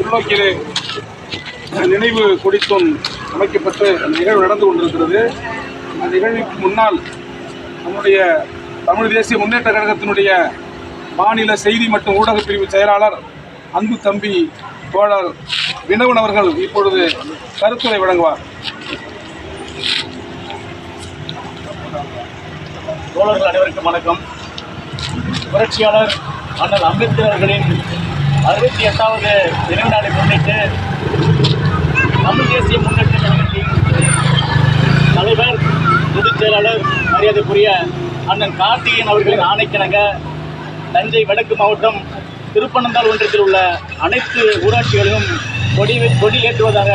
உள்நோக்கிலே நினைவு கொடித்தோன் அமைக்கப்பட்டு அந்த நிகழ்வு நடந்து கொண்டிருக்கிறது. அந்த நிகழ்வுக்கு முன்னால் நம்முடைய தமிழ் தேசிய முன்னேற்ற கழகத்தினுடைய மாநில செய்தி மற்றும் ஊடகப் பிரிவு செயலாளர் அன்பு தம்பி தோழர் வினவன் அவர்கள் இப்பொழுது கருத்துரை வழங்குவார். தோழர்கள் அனைவருக்கும் வணக்கம். புரட்சியாளர் அண்ணல் அம்பேத்கர் அவர்களின் அறுபத்தி எட்டாவது நினைவு நாளை முன்னிட்டு தமிழ் தேசிய முன்னேற்ற கழகத்தின் தலைவர் பொதுச் செயலாளர் மரியாதைக்குரிய அண்ணன் கார்த்திகேயன் அவர்களின் ஆணைக்கிணங்க தஞ்சை வடக்கு மாவட்டம் திருப்பனந்தாள் ஒன்றியத்தில் உள்ள அனைத்து ஊராட்சிகளிலும் கொடி கொடி ஏற்றுவதாக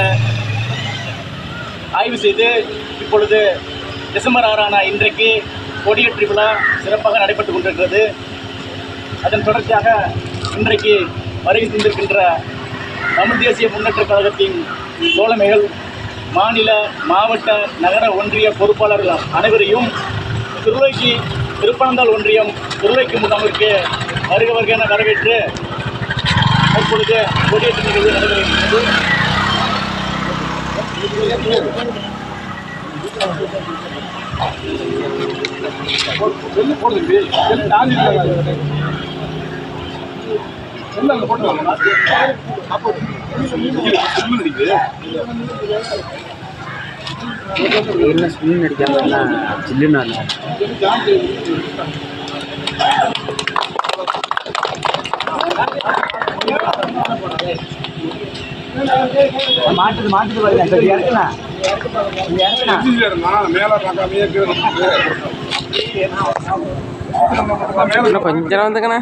ஆய்வு செய்து இப்பொழுது டிசம்பர் ஆறான இன்றைக்கு கொடியேற்று விழா சிறப்பாக நடைபெற்றுக் கொண்டிருக்கிறது. அதன் தொடர்ச்சியாக இன்றைக்கு வருகை தந்திருக்கின்ற தமிழ் தேசிய முன்னேற்ற கழகத்தின் தோழமைகள் மாநில மாவட்ட நகர ஒன்றிய பொறுப்பாளர்கள் அனைவரையும் திருவைக்கு திருப்பனந்தாள் ஒன்றியம் திருவைக்கு முகாமிற்கு வருக வருக என வரவேற்று தற்பொழுது கொடியேற்ற நிகழ்வு நடைபெறுகிறது. செல்லு போடுது செல்லு தாண்டி செல்லு அங்க போட்டு அப்போ செல்லு நடிக்குது. என்ன ஸ்பின் அடிக்காம சில்லுன்னு மாட்டுது மாட்டுது பாருங்க சரி இறக்குண்ணா கொஞ்சம் வந்துக்கண்ணே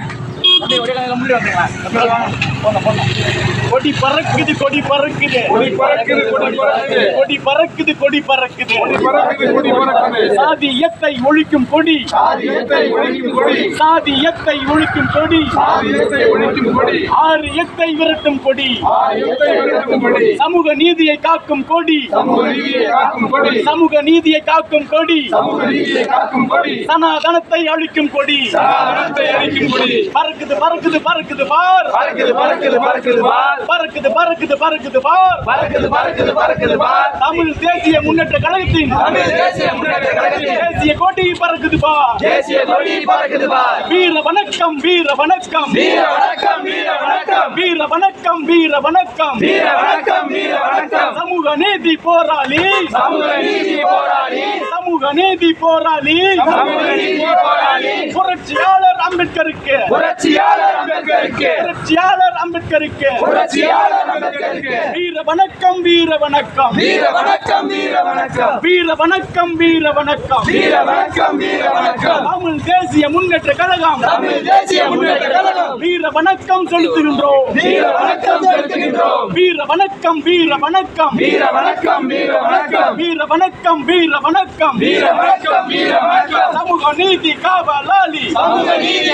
கொடி பறக்குது கொடி பறக்குது கொடி பறக்குது, கொடி பறக்குது. கொடி பறக்குது கொடி பறக்குது கொடி பறக்குது, கொடி பறக்குது. சாதியத்தை ஒழிக்கும் கொடி சாதியத்தை ஒழிக்கும் கொடி. சாதியத்தை ஒழிக்கும் கொடி சாதியத்தை ஒழிக்கும் கொடி. ஆறு எத்தை விரட்டும் கொடி சாதியத்தை ஒழிக்கும் கொடி. சமூக நீதியை காக்கும் கொடி சமூக நீதியை காக்கும் கொடி. சமூக நீதியை காக்கும் கொடி சமூக நீதியை காக்கும் கொடி. சனாதனத்தை அழிக்கும் கொடி சனாதனத்தை அழிக்கும் கொடி. பறக்குது பறக்குது பறக்குது பார் பறக்குது, பறக்குது, பறக்குது, பார். பறக்குது பறக்குது பறக்குது பார் பறக்குது, பறக்குது, பறக்குது, பார். தமிழ் தேசிய முன்னேற்ற கழகத்தின் தமிழ் தேசிய முன்னேற்ற கழகத்தின் தேசிய கொடி பறக்குது பார் தேசிய கொடி பறக்குது, பார். வீர வணக்கம் வீர வணக்கம் வீர வணக்கம், வீர வணக்கம். வீர வணக்கம் வீர வணக்கம் வீர வணக்கம், வீர வணக்கம். சமூக நீதி போராளி சமூக நீதி போராளி சமூக நீதி போராளி சமூக நீதி போராளி. புரட்சியாளர் அம்பேத்கருக்கு. புரட்சியாளர் அம்பேத்கருக்கு. புரட்சியாளர் அம்பேத்கருக்கு. புரட்சியாளர் அம்பேத்கருக்கு. வீர வணக்கம் வீர வணக்கம். வீர வணக்கம் வீர வணக்கம். வீர வணக்கம் வீர வணக்கம். வீர வணக்கம் வீர வணக்கம். தமிழ் தேசிய முன்னேற்ற கழகம். தமிழ் தேசிய முன்னேற்ற கழகம். வீர வணக்கம் செலுத்துகின்றோம். வீர வணக்கம் செலுத்துகின்றோம். வீர வணக்கம் வீர வணக்கம். வீர வணக்கம் வீர வணக்கம். வீர வணக்கம் வீர வணக்கம். வீர வணக்கம் வீர வணக்கம். சமூக நீதி காவலாளி. சமூக நீதி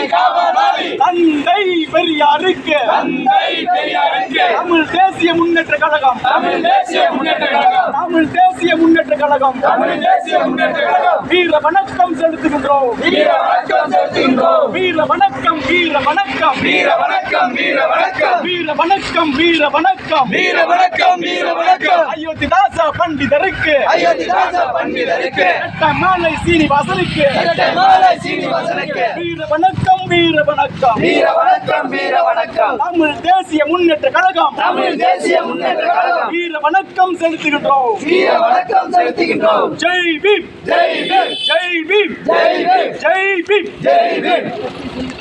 தந்தை பெரியாருக்கு. தந்தை பெரியாருக்கு. தமிழ் தேசிய முன்னேற்ற கழகம். தமிழ் தேசிய முன்னேற்ற கழகம். தமிழ் தேசிய முன்னேற்ற கழகம். தமிழ் தேசிய முன்னேற்ற கழகம். வீர வணக்கம் செலுத்துகின்றோம். வீர வணக்கம் செலுத்துகின்றோம். வீர வணக்கம் வீர வணக்கம். வீர வணக்கம் வீர வணக்கம். வீர வணக்கம் வீர வணக்கம். வீர வணக்கம் வீர வணக்கம். அயோத்திதாச பண்டிதருக்கு. அயோத்திதாச பண்டிதருக்கு. மாலை சீனிவாசனுக்கு. மாலை சீனிவாசனுக்கு. வீர வணக்கம் வீர வணக்கம். வீர வணக்கம் வீர வணக்கம். தமிழ் தேசிய முன்னேற்ற கழகம். தமிழ் தேசிய முன்னேற்ற கழகம். வீர வணக்கம் செலுத்துகின்றோம். வீர வணக்கம் செலுத்துகின்றோம். ஜெய் பீம். ஜெய் பீம். ஜெய் பீம். ஜெய் பீம். ஜெய் பீம். ஜெய் பீம்.